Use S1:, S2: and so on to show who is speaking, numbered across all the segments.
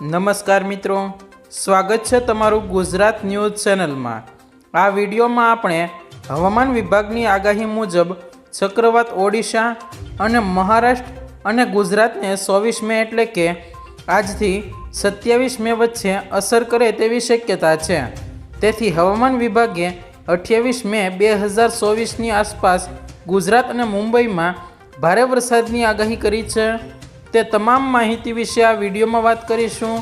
S1: નમસ્કાર મિત્રો. સ્વાગત છે તમારું ગુજરાત ન્યૂઝ ચેનલમાં. આ વિડીયોમાં આપણે હવામાન વિભાગની આગાહી મુજબ ચક્રવાત ઓડિશા અને મહારાષ્ટ્ર અને ગુજરાતને ચોવીસ મે એટલે કે આજથી સત્યાવીસ મે વચ્ચે અસર કરે તેવી શક્યતા છે. તેથી હવામાન વિભાગે અઠ્યાવીસ મે બે હજાર ચોવીસની આસપાસ ગુજરાત અને મુંબઈમાં ભારે વરસાદની આગાહી કરી છે. તે તમામ માહિતી વિશે આ વિડીયોમાં વાત કરીશું.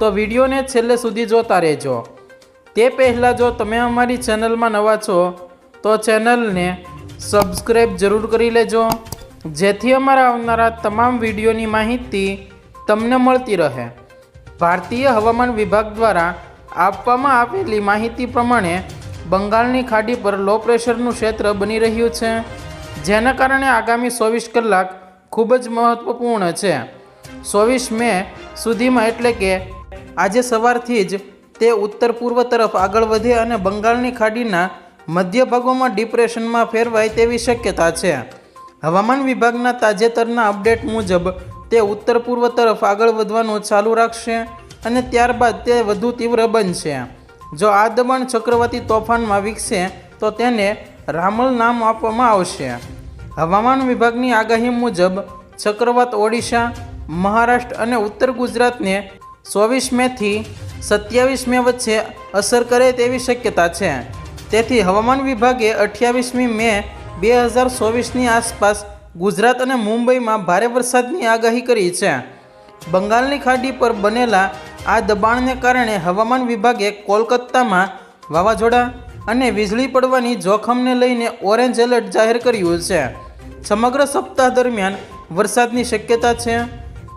S1: તો વિડીયોને છેલ્લે સુધી જોતા રહેજો. તે પહેલાં જો તમે અમારી ચેનલમાં નવા છો, તો ચેનલને સબસ્ક્રાઈબ જરૂર કરી લેજો. જેથી અમારા આવનારા તમામ વિડીયોની માહિતી તમને મળતી રહે. ભારતીય હવામાન વિભાગ દ્વારા આપવામાં આવેલી માહિતી પ્રમાણે બંગાળની ખાડી પર લો પ્રેશરનું ક્ષેત્ર બની રહ્યું છે. જેના કારણે આગામી ચોવીસ કલાક ખૂબ જ મહત્વપૂર્ણ છે. ચોવીસ મે સુધીમાં એટલે કે આજે સવારથી જ તે ઉત્તર પૂર્વ તરફ આગળ વધે અને બંગાળની ખાડીના મધ્ય ભાગોમાં ડિપ્રેશનમાં ફેરવાય તેવી શક્યતા છે. હવામાન વિભાગના તાજેતરના અપડેટ મુજબ તે ઉત્તર પૂર્વ તરફ આગળ વધવાનું ચાલુ રાખશે અને ત્યારબાદ તે વધુ તીવ્ર બનશે. જો આ દબાણ ચક્રવાતી તોફાનમાં વિકસે તો તેને રામલ નામ આપવામાં આવશે. હવામાન વિભાગની આગાહી મુજબ, ચક્રવાત ઓડિશા, મહારાષ્ટ્ર અને ઉત્તર ગુજરાતને ચોવીસ મેથી સત્યાવીસ મે વચ્ચે અસર કરે તેવી શક્યતા છે. તેથી હવામાન વિભાગે અઠ્યાવીસમી મે બે હજાર ચોવીસની આસપાસ ગુજરાત અને મુંબઈમાં ભારે વરસાદની આગાહી કરી છે. બંગાળની ખાડી પર બનેલા આ દબાણને કારણે હવામાન વિભાગે કોલકાતામાં વાવાઝોડા અને વીજળી પડવાની જોખમને લઈને ઓરેન્જ એલર્ટ જાહેર કર્યું છે. સમગ્ર સપ્તાહ દરમિયાન વરસાદની શક્યતા છે.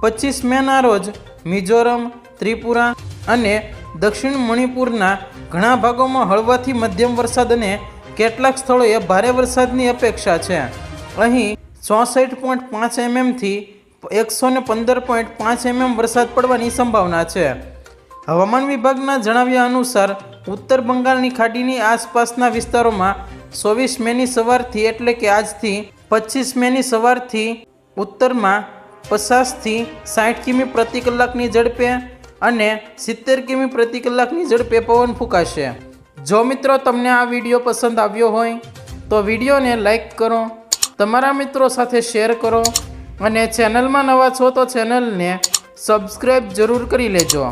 S1: પચીસ મેના રોજ મિઝોરમ, ત્રિપુરા અને દક્ષિણ મણિપુરના ઘણા ભાગોમાં હળવાથી મધ્યમ વરસાદ અને કેટલાક સ્થળોએ ભારે વરસાદની અપેક્ષા છે. અહીં ચોસઠ પોઈન્ટ પાંચ એમએમથી એકસો ને પંદર પોઈન્ટ પાંચ એમએમ વરસાદ પડવાની સંભાવના છે. હવામાન વિભાગના જણાવ્યા અનુસાર, ઉત્તર બંગાળની ખાડીની આસપાસના વિસ્તારોમાં ચોવીસ મેની સવારથી એટલે કે આજથી પચીસ મેની સવારથી ઉત્તરમાં પચાસથી સાઠ કિમી પ્રતિ કલાકની ઝડપે અને સિત્તેર કિમી પ્રતિ કલાકની ઝડપે પવન ફૂંકાશે. જો મિત્રો તમને આ વીડિયો પસંદ આવ્યો હોય, તો વિડીયોને લાઈક કરો, તમારા મિત્રો સાથે શેર કરો અને ચેનલમાં નવા છો તો ચેનલને સબસ્ક્રાઈબ જરૂર કરી લેજો.